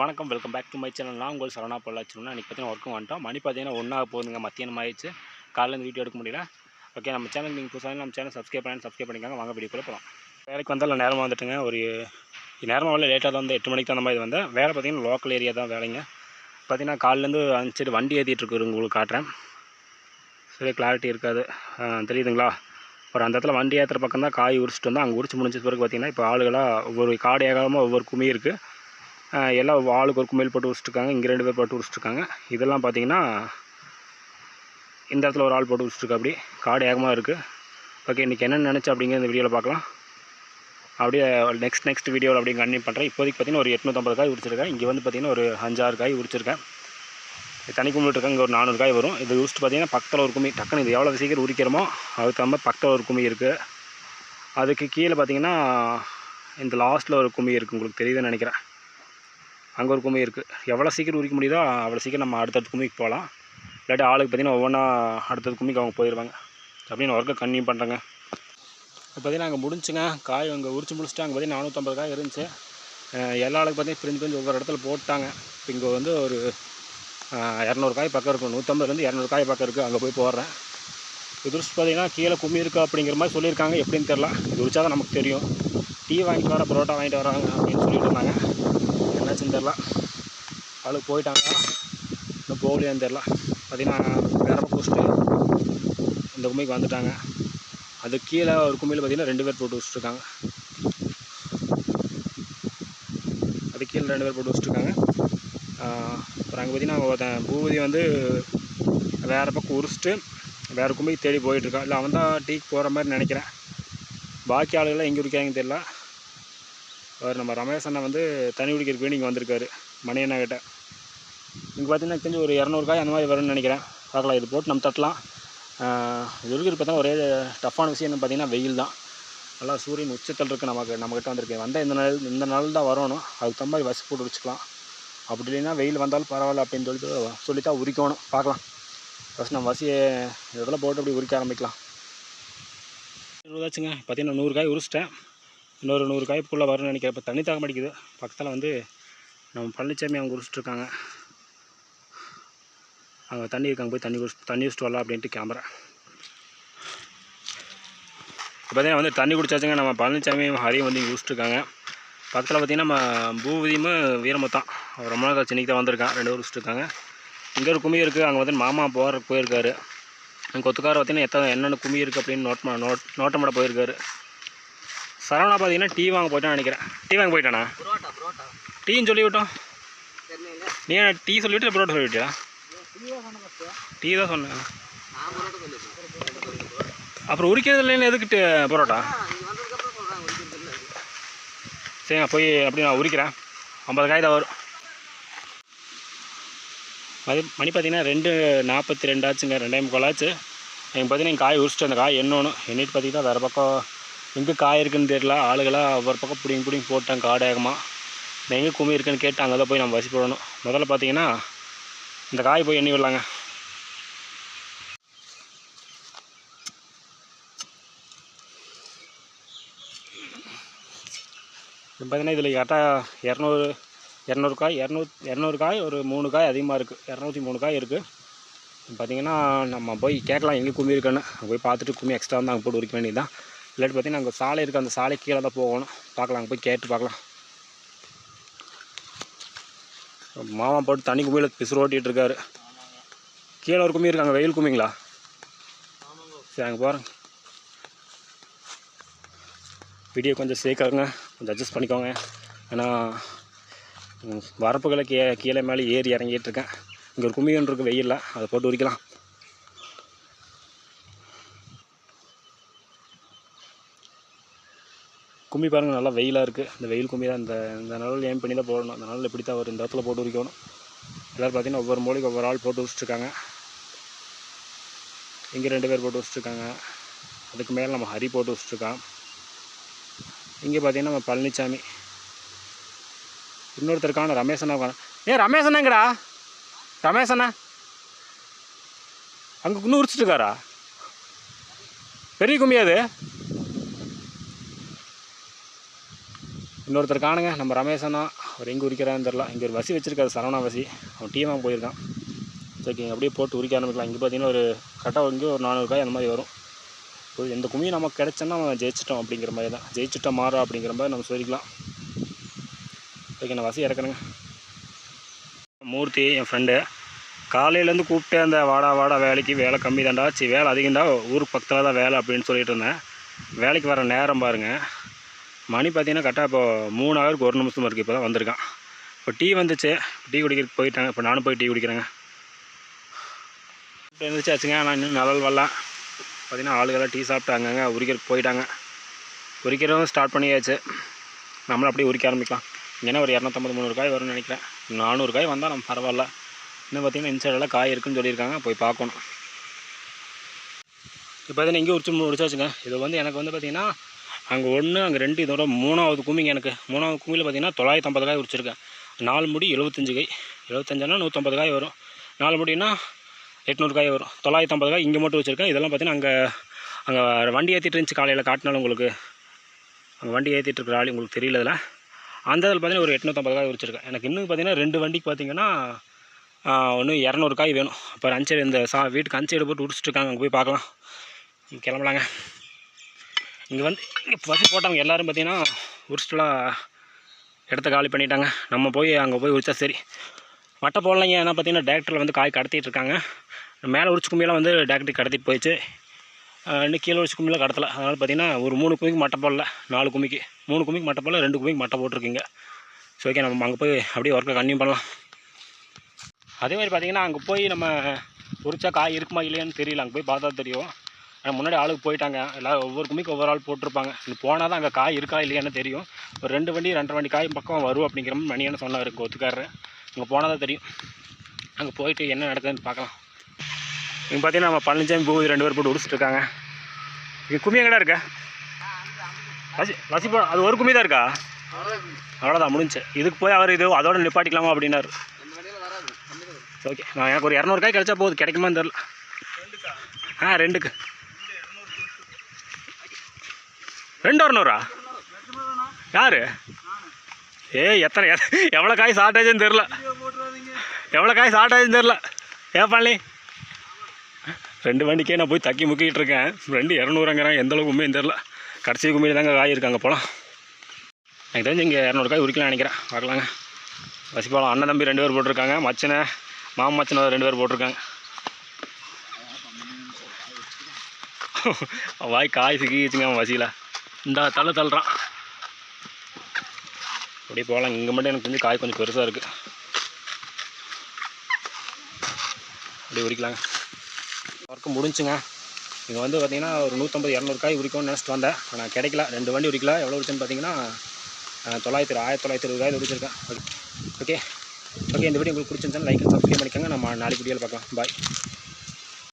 வணக்கம் welcome back to my channel நான் உங்கள் சரணா பொள்ளாச்சிருந்தா இன்றைக்கி பார்த்தீங்கன்னா ஒர்க்கும் வந்துட்டோம். மணி பார்த்தீங்கன்னா ஒன்றாக போகுதுங்க. மத்தியானம் ஆயிடுச்சு. காலையில் இருந்து வீடியோ எடுக்க முடியல. ஓகே நம்ம சேனல் நீங்கள் புதுசாக நம்ம சேனல் சப்ஸ்கிரைப் பண்ணி சப்ஸ்கிரைப் பண்ணிக்காங்க. வாங்க வீடியோ கூட போகலாம் வேலைக்கு வந்தால் நேரமாக வந்துட்டுங்க. ஒரு நேரமாக வரல லேட்டாக தான் வந்து எட்டு மணிக்கு தான் அந்த மாதிரி வந்தேன். வேலை பார்த்தீங்கன்னா லோக்கல் ஏரியா தான் வேலைங்க. பார்த்தீங்கன்னா காலிலேருந்து சரி வண்டி ஏற்றிட்டு இருக்கு உங்களுக்கு காட்டுறேன். சரி கிளாரிட்டி இருக்காது. தெரியுதுங்களா? ஒரு அந்த இடத்துல வண்டி ஏற்றுற பக்கம் தான் காய் உரிச்சிட்டு வந்தால் அங்கே உரிச்சு முடிஞ்ச பிறகு பார்த்தீங்கன்னா இப்போ ஆளுகளாக ஒவ்வொரு காடு ஏகாலமாக ஒவ்வொரு குமி இருக்குது எல்லாம் ஆளுக்கு ஒரு குமையில் போட்டு வச்சுட்ருக்காங்க இங்கே ரெண்டு பேர் போட்டு வச்சுருக்காங்க இதெல்லாம் பார்த்தீங்கன்னா இந்த இடத்துல ஒரு ஆள் போட்டு வச்சுட்ருக்கா அப்படி. காடு ஏகமாக இருக்குது ஓகே இன்றைக்கி என்னென்னு நினச்சி அப்படிங்கிற இந்த வீடியோவில் பார்க்கலாம். அப்படியே நெக்ஸ்ட் நெக்ஸ்ட் வீடியோவில் அப்படியே கண்டினியூ பண்ணுறேன் இப்போதைக்கு பார்த்தீங்கன்னா ஒரு எட்நூற்றம்பது காய் உரிச்சிருக்கேன். இங்கே வந்து பார்த்தீங்கன்னா ஒரு அஞ்சாறு காய் உரிச்சிருக்கேன். தனி கும்பிட்டுருக்கேன் இருக்காங்க இங்கே ஒரு நானூறு காய் வரும். இது உரிச்சிட்டு பார்த்தீங்கன்னா பக்கத்தில் ஒரு கும்மி டக்குன்னு இது எவ்வளோ சீக்கிரம் உரிக்கிறோமோ அதுக்கு தகுந்த மாதிரி பக்கத்தில் ஒரு கும்மி இருக்குது அதுக்கு கீழே பார்த்தீங்கன்னா இந்த லாஸ்ட்டில் ஒரு கும்மி இருக்குது உங்களுக்கு தெரியுதுன்னு நினைக்கிறேன். அங்கே ஒரு குமி இருக்குது எவ்வளோ சீக்கிரம் உரிக்க முடியுதோ அவ்வளோ சீக்கிரம் நம்ம அடுத்தடுத்த கும்மிக்கு போகலாம். இல்லாட்டி ஆளுக்கு பார்த்தீங்கன்னா ஒவ்வொன்றா அடுத்தடுத்த கும்மிக்கு அவங்க போயிடுவாங்க அப்படின்னு ஒர்க்கை கன்டினியூ பண்ணுறேங்க இப்போ பார்த்தீங்கன்னா அங்கே முடிஞ்சுங்க. காய் அங்கே உரிச்சு முடிச்சுட்டு அங்கே பார்த்தீங்கன்னா நானூற்றம்பது காய் இருந்துச்சு. எல்லா ஆளுக்கு பார்த்தீங்கன்னா பிரிஞ்சு பிரிஞ்சு ஒவ்வொரு இடத்துல போட்டாங்க. இப்போ இங்கே வந்து ஒரு இரநூறு காய் பக்கம் இருக்கும் நூற்றம்பதுலேருந்து இரநூறு காய் பக்கம் இருக்குது அங்கே போய் போடுறேன். இது பார்த்திங்கன்னா பார்த்தீங்கன்னா கீழே கும்மி இருக்கா அப்படிங்கிற மாதிரி சொல்லியிருக்காங்க. எப்படின்னு தெரில இது உரிச்சா தான் நமக்கு தெரியும். டீ வாங்கிட்டு வர பரோட்டா வாங்கிட்டு வராங்க அப்படின்னு சொல்லிட்டு இருந்தாங்க. என்னாச்சுன்னு தெரில ஆளுக்கு போயிட்டாங்க. இன்னும் போகலையான்னு தெரில பார்த்தீங்கன்னா வேற பக்கம் இந்த கும்மிக்கு வந்துட்டாங்க. அது கீழே ஒரு கும்மியில் பார்த்தீங்கன்னா ரெண்டு பேர் போட்டு வச்சுருக்காங்க அது கீழே ரெண்டு பேர் போட்டு வச்சுருக்காங்க அப்புறம் அங்கே பார்த்தீங்கன்னா ஒருத்தன் பூபதி வந்து வேறு பக்கம் உரிச்சிட்டு வேறு கும்பிக்கு தேடி போயிட்டுருக்கான் இல்லை அவன் தான் டீக்கு போகிற மாதிரி நினைக்கிறேன். பாக்கி ஆளுகள்லாம் எங்கே இருக்காங்கன்னு தெரில அவர் நம்ம ரமேஷ் அண்ணன் வந்து தண்ணி குடிக்கிறதுக்கு வேண்டி இங்கே வந்திருக்காரு மணி அண்ணா கிட்ட. இங்கே பார்த்தீங்கன்னா தெரிஞ்சு ஒரு இரநூறு காய் அந்த மாதிரி வரும்னு நினைக்கிறேன். பார்க்கலாம் இது போட்டு நம்ம தட்டலாம். இருக்கிறது பார்த்தா ஒரே டஃப்பான விஷயம் என்ன பார்த்தீங்கன்னா வெயில் தான். நல்லா சூரியன் உச்சத்தில் இருக்குது நமக்கு நம்மக்கிட்ட வந்திருக்கு. வந்தால் இந்த நாள் இந்த நாள் தான் வரணும். அதுக்கு தகுந்த மாதிரி வசி போட்டு வச்சுக்கலாம். அப்படி இல்லைன்னா வெயில் வந்தாலும் பரவாயில்ல அப்படின்னு சொல்லிட்டு சொல்லித்தான் உரிக்கணும். பார்க்கலாம். ஃபஸ்ட் நம்ம வசியை இதெல்லாம் போட்டு அப்படி உரிக்க ஆரம்பிக்கலாம். இருபதாச்சுங்க பார்த்தீங்கன்னா நூறு காய் உரிச்சிட்டேன். இன்னொரு நூறு காய்ப்புக்குள்ளே வரும்னு நினைக்கிறேன். இப்போ தண்ணி தாக்க மாட்டேங்குது பக்கத்தில் வந்து நம்ம பழனிசாமி அவங்க குடிச்சிட்ருக்காங்க அங்கே தண்ணி இருக்காங்க. போய் தண்ணி குடிச்சு தண்ணி குடிச்சிட்டு வரலாம் அப்படின்ட்டு கேமரா இப்போ பார்த்தீங்கன்னா வந்து தண்ணி குடிச்சாச்சுங்க. நம்ம பழனிச்சாமியும் ஹரியும் வந்து இங்கே குடிச்சிட்ருக்காங்க பக்கத்தில் பார்த்திங்கன்னா நம்ம பூபதியும் வீரமுத்தான். அவர் ரொம்ப நாள் கழிச்சு தான் வந்திருக்கான் ரெண்டு பேர் குடிச்சிட்ருக்காங்க இங்கே ஒரு கும்மி இருக்குது அங்கே வந்து மாமா போகிற போயிருக்காரு. எங்கள் கொத்துக்கார பார்த்தீங்கன்னா எத்தனை என்னென்ன கும்மி இருக்குது அப்படின்னு நோட் பண்ண நோட் நோட்டமிட போயிருக்காரு. சரவணா பார்த்தீங்கன்னா டீ வாங்க போயிட்டான்னு நினைக்கிறேன். டீ வாங்க போயிட்டானா? டீன்னு சொல்லி விட்டோம் தெரியல நீ என்ன டீ சொல்லிவிட்டு புரோட்டா சொல்லிவிட்டியா? டீ தான் சொன்னேன் அப்புறம் உரிக்கிறது இல்லைன்னு எதுக்கு டி- புரோட்டா சரிங்க போய் அப்படி நான் உரிக்கிறேன். ஐம்பது காய் தான் வரும். மதி மணி பார்த்தீங்கன்னா ரெண்டு நாற்பத்தி ரெண்டு ஆச்சுங்க. ரெண்டே முக்கால் ஆச்சு. எங்கள் பார்த்தீங்கன்னா காய் உரிச்சிட்டு அந்த காய் எண்ணணும் எண்ணிட்டு பார்த்தீங்கன்னா வேறு பக்கம் எங்கே காய் இருக்குன்னு தெரில ஆளுகளாக ஒவ்வொரு பக்கம் பிடிங்கி பிடிங்கி போட்டாங்க காடேகமாக எங்கே கும்மி இருக்குன்னு கேட்டு அங்கே தான் போய் நம்ம வசி போடணும் முதல்ல பார்த்தீங்கன்னா இந்த காய் போய் எண்ணி விடலாங்க. பார்த்தீங்கன்னா இதில் கரெக்டாக இரநூறு இரநூறு காய் இரநூறு இரநூறு காய் ஒரு மூணு காய் அதிகமாக இருக்குது இரநூத்தி மூணு காய் இருக்குது பார்த்தீங்கன்னா நம்ம போய் கேட்கலாம் எங்கே கும்மி இருக்குன்னு. போய் பார்த்துட்டு கும்மி எக்ஸ்ட்ரா வந்து அங்கே போட்டு உரிக்க வேண்டியதுதான். இல்லாட்டி பார்த்தீங்கன்னா அங்கே சாலை இருக்குது அந்த சாலை கீழே தான் போகணும். பார்க்கலாம் அங்கே போய் கேட்டு பார்க்கலாம். மாமா போட்டு தண்ணி கும்பியில் பிசுறு ஓட்டிகிட்டு இருக்காரு. கீழே ஒரு கும்மி இருக்காங்க வெயில் கும்மிங்களா சரி அங்கே போகிறேன் வீடியோ கொஞ்சம் சேர்க்காருங்க கொஞ்சம் அட்ஜஸ்ட் பண்ணிக்கோங்க. ஏன்னா வரப்புகளை கீ கீழே மேலே ஏறி இறங்கிட்டு இருக்கேன். இங்கே ஒரு கும்மி ஒன்று இருக்குது வெயிலில். அதை போட்டு உரிக்கலாம். கும்மி பாருங்கள் நல்லா வெயிலாக இருக்குது இந்த வெயில் கும்மி தான் இந்த இந்த நிலவில் ஏம் பண்ணி தான் போடணும்? அந்த நிலவில் இப்படி தான் வரும் இந்த இடத்துல போட்டு உரிக்கணும். எல்லோரும் பார்த்தீங்கன்னா ஒவ்வொரு மூலைக்கு ஒவ்வொரு ஆள் போட்டு வச்சுருக்காங்க இங்கே ரெண்டு பேர் போட்டு வச்சுருக்காங்க அதுக்கு மேலே நம்ம ஹரி போட்டு வச்சுருக்கான் இங்கே பார்த்தீங்கன்னா நம்ம பழனிசாமி இன்னொருத்தருக்கான ரமேசனா அண்ணா உட்காந்து ஏன் ரமேஷ் அண்ணாங்கடா அங்கே இன்னும் உரிச்சிட்டுருக்காரா? பெரிய கும்மி இன்னொருத்தர் காணுங்க. நம்ம ரமேஷனா அவர் எங்கே உரிக்கிறான்னு தெரில இங்கே ஒரு வசி வச்சுருக்காரு சரவணா வசி. அவன் டீமாக போயிருக்கான். சரி அப்படியே போட்டு உரிக்க ஆரம்பிக்கலாம். இங்கே பார்த்தீங்கன்னா ஒரு கரெக்டாக இங்கே ஒரு நானூறு காய் அந்த மாதிரி வரும். இப்போ எந்த குமியும் நமக்கு கிடச்சோன்னா நம்ம ஜெயிச்சிட்டோம் அப்படிங்கிற மாதிரி தான். ஜெயிச்சிட்டோம் மாறா அப்படிங்கிற மாதிரி நம்ம சொல்லிக்கலாம். ஓகே நான் வசி இறக்குறேங்க. மூர்த்தி என் ஃப்ரெண்டு காலையிலேருந்து கூப்பிட்டு அந்த வாடா வாடா வேலைக்கு வேலை கம்மி தான்டா சி வேலை அதிகம்டா. ஊருக்கு பக்கத்தில் தான் வேலை அப்படின்னு சொல்லிட்டு இருந்தேன். வேலைக்கு வர நேரம் பாருங்கள் மணி பார்த்தீங்கன்னா கரெக்டாக இப்போ மூணு ஹவருக்கு ஒரு நிமிஷம் இருக்குது இப்போ தான் வந்திருக்கான். இப்போ டீ வந்துச்சு. டீ குடிக்கிறதுக்கு போயிட்டாங்க. இப்போ நானும் போய் டீ குடிக்கிறேங்க. இப்போ இருந்துச்சாச்சுங்க ஆனால் இன்னும் நிழல் வரலாம் பார்த்தீங்கன்னா ஆளுகெல்லாம் டீ சாப்பிட்டு அங்கங்கே உரிக்கிறதுக்கு போயிட்டாங்க. உரிக்கிறதும் ஸ்டார்ட் பண்ணியாச்சு. நம்மளும் அப்படியே உரிக்க ஆரம்பிக்கலாம். ஏன்னா ஒரு இரநூத்தம்பது முந்நூறு காய் வரும்னு நினைக்கிறேன். நானூறு காய் வந்தால் நம்ம பரவாயில்ல. இன்னும் பார்த்தீங்கன்னா இன்சைடெல்லாம் காய் இருக்குன்னு சொல்லியிருக்காங்க. போய் பார்க்கணும். இப்போ பார்த்தீங்கன்னா இங்கே உரிச்சு முடிச்சாச்சுங்க. இது வந்து எனக்கு வந்து பார்த்தீங்கன்னா அங்கே ஒன்று அங்கே ரெண்டு இதோட மூணாவது கும்மிங்க எனக்கு. மூணாவது கும்மியில் பார்த்தீங்கன்னா தொள்ளாயிரத்தி ஐம்பது காய் உரிச்சிருக்கேன். நாலு முடி எழுபத்தஞ்சு காய் எழுபத்தஞ்சுனா நூற்றம்பது காய் வரும். நாலு முடினா எட்நூறு காய் வரும். தொள்ளாயிரத்தி ஐம்பது காய் இங்கே மட்டும் வச்சுருக்கேன். இதெல்லாம் பார்த்தீங்கன்னா அங்கே அங்கே வண்டி ஏற்றிட்டு இருந்துச்சு காலையில் காட்டினாலும் உங்களுக்கு. அங்கே வண்டி ஏற்றிட்டு இருக்கிற ஆள் உங்களுக்கு தெரியல இதில். அந்த இதில் பார்த்தீங்கன்னா ஒரு எட்நூற்றம்பது காய் உரிச்சிருக்கேன். எனக்கு இன்னும் பார்த்தீங்கன்னா ரெண்டு வண்டிக்கு பார்த்தீங்கன்னா ஒன்று இரநூறு காய் வேணும். அப்புறம் அஞ்சு இந்த சா வீட்டுக்கு அஞ்சு போட்டு உடிச்சிட்டு அங்கே போய் பார்க்கலாம். கிளம்பலாங்க. இங்கே வந்து இங்கே பசி போட்டவங்க எல்லோரும் பார்த்தீங்கன்னா உரிச்சிட்டுலாம் இடத்த காலி பண்ணிட்டாங்க. நம்ம போய் அங்கே போய் உரிச்சா சரி. மட்டை போடலைங்க. ஏன்னா பார்த்தீங்கன்னா டேரக்டரில் வந்து காய் கடத்திட்டு இருக்காங்க. மேலே உரிச்சு கும்பியெல்லாம் வந்து டேரக்டரி கடத்திட்டு போயிடுச்சு. இன்னும் கீழே உரிச்சு கும்பியில் கடத்தலை. அதனால் பார்த்தீங்கன்னா ஒரு மூணு குமிக்கு மட்டை போடல. நாலு குமிக்கு மூணு குமிக்கு மட்டை போடல ரெண்டு குமிக்கு மட்டை போட்டிருக்கீங்க. ஸோ ஓகே நம்ம அங்கே போய் அப்படியே ஒர்க்கை கன்டினியூ பண்ணலாம். அதே மாதிரி பார்த்தீங்கன்னா அங்கே போய் நம்ம உரிச்சா காய் இருக்குமா இல்லையான்னு தெரியல. அங்கே போய் பார்த்தா தெரியும். ஆனால் முன்னாடி ஆளுக்கு போயிட்டாங்க. எல்லாம் ஒவ்வொரு குமிக்கு ஒவ்வொரு ஆள் போட்டிருப்பாங்க. இன்னும் போனால் தான் அங்கே காய் இருக்கா இல்லையான்னு தெரியும். ஒரு ரெண்டு வண்டி ரெண்டரை வண்டி காய் பக்கம் வரும் அப்படிங்கிற மாதிரி மணியான சொன்னார் ஒத்துக்காரரு அங்கே போனால் தான் தெரியும். அங்கே போயிட்டு என்ன நடக்குதுன்னு பார்க்கலாம். இங்கே பார்த்தீங்கன்னா நம்ம பழனிசாமி பூவி ரெண்டு பேர் போட்டு உடிச்சிட்ருக்காங்க இங்கே கும்மி எங்கடா இருக்கா? லசி லசி போ அது ஒரு கும்மி தான் இருக்கா? அவ்வளோதான் முடிஞ்சு. இதுக்கு போய் அவர் இது அதோட நிப்பாட்டிக்கலாமா அப்படின்னாரு. ஓகே நான் எனக்கு ஒரு இரநூறு காய் கிடைச்சா போகுது கிடைக்குமான்னு தெரில ஆ ரெண்டுக்கு. ரெண்டு இரநூறா யார்? ஏய் எத்தனை எவ்வளோ காய் ஷார்ட்டேஜ்னு தெரில எவ்வளோ காய் ஷார்ட்டேஜ்னு தெரில ஏன் பண்ணி ரெண்டு வண்டிக்கே நான் போய் தக்கி முக்கிட்டு இருக்கேன். ரெண்டு இரநூறுங்கிறேன் எந்த அளவுக்கு உண்மையும் தெரில கடைசி கும்பியில் தாங்க காய் இருக்காங்க போகலாம் எனக்கு தெரிஞ்சு இங்கே இரநூறு காய் உரிக்கலாம் நினைக்கிறேன். பார்க்கலாங்க வசிப்பாளம் அண்ணன் தம்பி ரெண்டு பேர் போட்டிருக்காங்க. மச்சனை மாமன் மச்சனை ரெண்டு பேர் போட்டிருக்காங்க. வாய் காய் சிக்கிச்சுங்க அவன் வசியில் இந்த தலை தள்ளுறான். அப்படியே போகலாம். இங்கே மட்டும் எனக்கு தெரிஞ்சு காய் கொஞ்சம் பெருசாக இருக்குது அப்படியே உரிக்கலாங்க. ஒர்க்கு முடிஞ்சுங்க. இங்கே வந்து பார்த்தீங்கன்னா ஒரு நூற்றம்பது இரநூறு காய் உரிக்கணும்னு நினச்சிட்டு வந்தேன். ஆனால் கிடைக்கல. ரெண்டு வண்டி உரிக்கல. எவ்வளோ உரிச்சுன்னு பார்த்தீங்கன்னா தொள்ளாயிரத்தி ஆயிரத்தி தொள்ளாயிரத்தி இருபது காய் உரிச்சிருக்கேன். ஓகே. ஓகே இந்த வீடியோ உங்களுக்கு பிடிச்சிருந்தாலும் லைக் சப்ஸ்கிரைப் பண்ணிக்கோங்க. நம்ம நாளைக்கு வீடியோவில் பார்க்கலாம். பாய்